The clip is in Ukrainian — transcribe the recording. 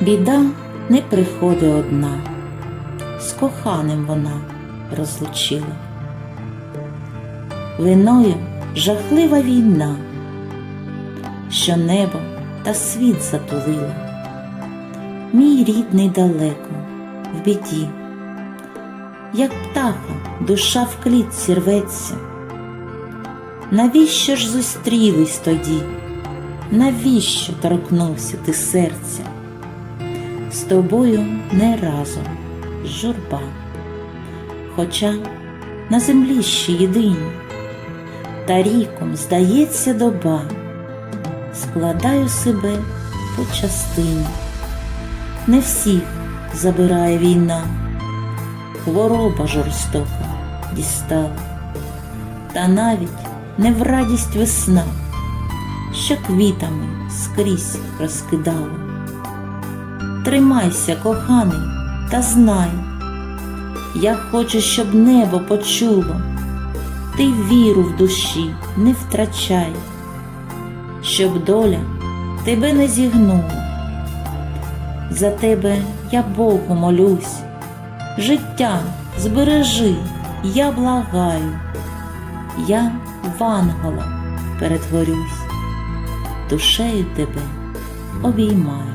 Біда не приходить одна, з коханим вона розлучила. Виною жахлива війна, що небо та світ затулила. Мій рідний далеко, в біді, як птаха, душа в клітці рветься. Навіщо ж зустрілись тоді? Навіщо торкнувся ти серця? З тобою не разом журба, хоча на землі ще єдині, та ріком здається доба, складаю себе по частині, не всіх забирає війна, хвороба жорстока дістала, та навіть не в радість весна, що квітами скрізь розкидала. Тримайся, коханий, та знай, я хочу, щоб небо почуло, ти віру в душі не втрачай, щоб доля тебе не зігнула. За тебе я Богу молюсь, життя збережи, я благаю, я в ангела перетворюсь, душею тебе обіймаю.